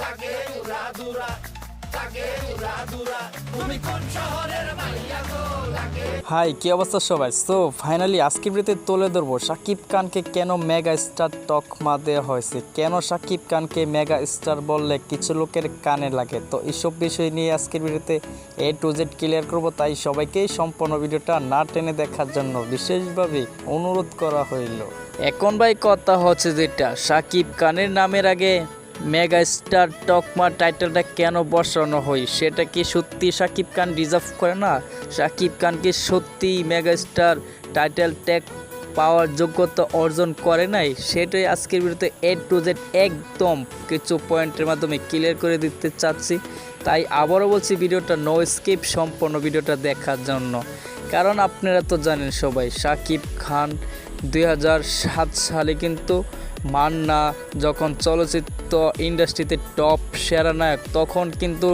তাকে উড়া হাই, কি অবস্থা সবাই? সো ফাইনালি আজকের ভিডিওতে তুলে ধরবো সাকিব খানকে কেন মেগা স্টার তকমা দেওয়া হয়েছে? কেন সাকিব খানকে মেগা স্টার বললে কিছু লোকের কানে লাগে? তো এইসব বিষয় নিয়ে আজকের ভিডিওতে এ টু জেড ক্লিয়ার করব, তাই সবাইকেই সম্পূর্ণ ভিডিওটা না টেনে দেখার জন্য বিশেষভাবে অনুরোধ করা হইল। এখন ভাই কথা হচ্ছে যেটা, সাকিব খানের নামের আগে মেগা স্টার টকমা টাইটেলটা কেন বসানো হয়? সেটা কি সত্যি সাকিব খান ডিজার্ভ করে না? সাকিব খান কি সত্যি মেগা স্টার টাইটেল ট্যাগ পাওয়ার যোগ্যতা অর্জন করে নাই? সেটাই আজকের ভিডিওতে এ টু জেড একদম কিছু পয়েন্টের মাধ্যমে ক্লিয়ার করে দিতে চাচ্ছি। তাই আবারও বলছি, ভিডিওটা নো স্কিপ সম্পূর্ণ ভিডিওটা দেখার জন্য। কারণ আপনারা তো জানেন সবাই, সাকিব খান দুই হাজার সাত সালে কিন্তু মান্না যখন চলচ্চিত্র ইন্ডাস্ট্রিতে টপ সেরা নায়ক তখন কিন্তু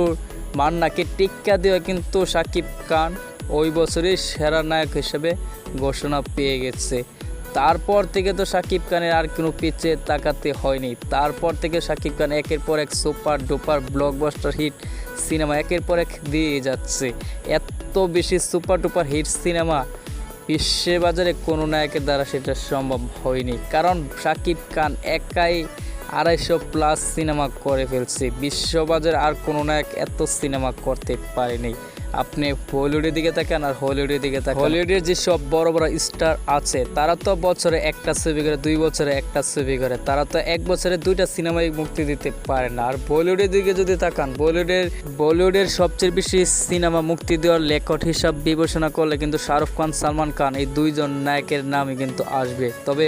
মান্নাকে টিক্কা দেওয়া কিন্তু সাকিব খান ওই বছরই সেরা নায়ক হিসেবে ঘোষণা পেয়ে গেছে। তারপর থেকে তো সাকিব খানের আর কোনো পিছে তাকাতে হয়নি। তারপর থেকে সাকিব খান একের পর এক super duper blockbuster hit cinema একের পর এক দিয়ে যাচ্ছে। এত বেশি সুপার ডুপার হিট সিনেমা বিশ্বের বাজারে কোনো নায়কের দ্বারা সেটা সম্ভব হয়নি। কারণ শাকিব খান একাই আড়াইশো প্লাস সিনেমা করে ফেলছে। বিশ্ববাজারে আর কোনো নায়ক এত সিনেমা করতে পারেনি। আপনি বলিউডের দিকে তাকান আর হলিউডের দিকে তাকান। হলিউডের যেসব বড় বড় স্টার আছে, তারা তো বছরে একটা ছবি করে, দুই বছরে একটা ছবি করে। তারা তো এক বছরে দুইটা সিনেমাই মুক্তি দিতে পারে না। আর বলিউডের দিকে যদি তাকান, বলিউডের বলিউডের সবচেয়ে বেশি সিনেমা মুক্তি দেওয়ার লেখক হিসাব বিবেচনা করলে কিন্তু শাহরুখ খান, সালমান খান এই দুইজন নায়কের নামই কিন্তু আসবে। তবে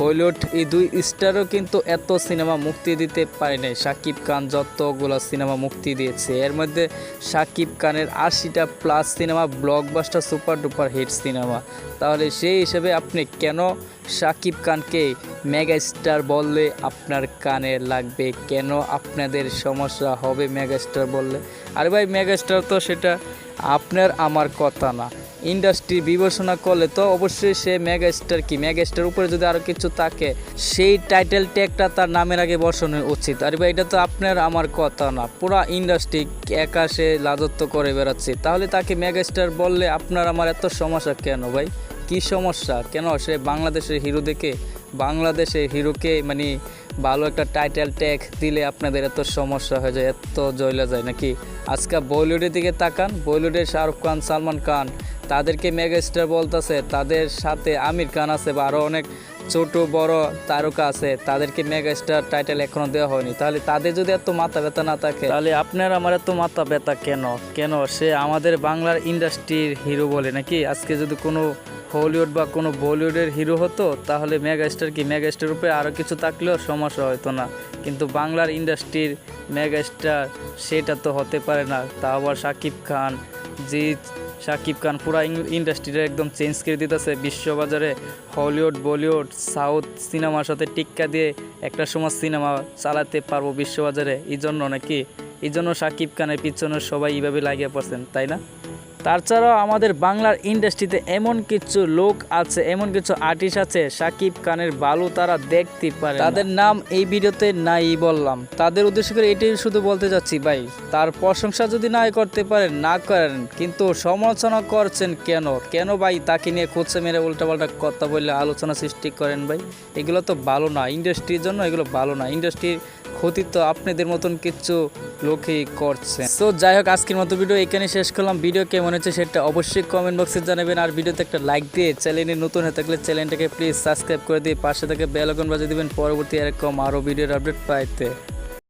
বলিউড এই দুই স্টারও কিন্তু এত সিনেমা মুক্তি দিতে পারে নাই। সাকিব খান যতগুলো সিনেমা মুক্তি দিয়েছে, এর মধ্যে সাকিব খানের আশিটা plus cinema blockbuster super duper hit cinema তাহলে সেই হিসেবে আপনি কেন সাকিব খানকে মেগাস্টার বললে আপনার কানে লাগবে? কেন আপনাদের সমস্যা হবে মেগাস্টার বললে? আরে ভাই মেগাস্টার তো সেটা আপনার, আমার কথা না। ইন্ডাস্ট্রি বিবেচনা করলে তো অবশ্যই সে মেগা স্টার কি? মেগা স্টার উপরে যদি আরও কিছু থাকে, সেই টাইটেল ট্যাগটা তার নামের আগে বসানো উচিত। আর ভাই, এটা তো আপনার, আমার কথা না। পুরা ইন্ডাস্ট্রি একা সে রাজত্ব করে বেড়াচ্ছে। তাহলে তাকে মেগা স্টার বললে আপনার আমার এত সমস্যা কেন ভাই? কি সমস্যা? কেন সে বাংলাদেশের হিরো দেখে, বাংলাদেশের হিরোকে মানে ভালো একটা টাইটেল ট্যাগ দিলে আপনাদের এত সমস্যা হয়ে যায়, এত জয়লা যায় নাকি? আজকে বলিউডের দিকে তাকান, বলিউডের শাহরুখ খান, সালমান খান তাদেরকে মেগা স্টার বলতেছে, তাদের সাথে আমির খান আছে বা আরও অনেক ছোট বড় তারকা আছে, তাদেরকে মেগাস্টার টাইটেল এখনও দেওয়া হয়নি। তাহলে তাদের যদি এত মাথা ব্যথা না থাকে, তাহলে আপনার আমার এত মাথা ব্যথা কেন? কেন? সে আমাদের বাংলার ইন্ডাস্ট্রির হিরো বলে নাকি? আজকে যদি কোনো হলিউড বা কোনো বলিউডের হিরো হতো, তাহলে মেগা স্টার কি মেগা স্টার উপরে আরও কিছু থাকলেও সমস্যা হতো না। কিন্তু বাংলার ইন্ডাস্ট্রির মেগাস্টার, সেটা তো হতে পারে না। তা আবার শাকিব খান, জিৎ শাকিব খান পুরা ইন্ডাস্ট্রিটা একদম চেঞ্জ করে দিতেছে। বিশ্ববাজারে হলিউড, বলিউড, সাউথ সিনেমার সাথে টিক্কা দিয়ে একটা সময় সিনেমা চালাতে পারব বিশ্ববাজারে। এই জন্য নাকি এই জন্য শাকিব খানের পিছনে সবাই এইভাবে লাগিয়ে পড়ছেন, তাই না? তাছাড়াও আমাদের বাংলার ইন্ডাস্ট্রিতে এমন কিছু লোক আছে, এমন কিছু আর্টিস্ট আছে, সাকিব খানের বালু তারা দেখতে পারে তাদের নাম এই ভিডিওতে নাই বললাম। তাদের উদ্দেশ্য করে এটাই শুধু বলতে যাচ্ছি ভাই, তার প্রশংসা যদি নাই করতে পারেন, না করেন, কিন্তু সমালোচনা করছেন কেন? কেন ভাই তাকে নিয়ে খুঁজছে মেরে উল্টাপাল্টা কথা বললে আলোচনা সৃষ্টি করেন ভাই? এগুলো তো ভালো না ইন্ডাস্ট্রির জন্য এগুলো ভালো না। ইন্ডাস্ট্রির ক্ষতি তো আপনাদের মতন কিছু লোকই করছে। তো যাই হোক আজকের মতো ভিডিও এখানে শেষ করলাম। ভিডিও কেমন হচ্ছে সেটা অবশ্যই কমেন্ট বক্সে জানাবেন। আর ভিডিওতে একটা লাইক দিয়ে চ্যানেলে নতুন হয়ে থাকলে চ্যানেলটাকে প্লিজ সাবস্ক্রাইব করে দিয়ে পাশে থেকে বেল আইকন বাজিয়ে দিবেন। পরবর্তী এরকম আরও ভিডিওর আপডেট পাইতে।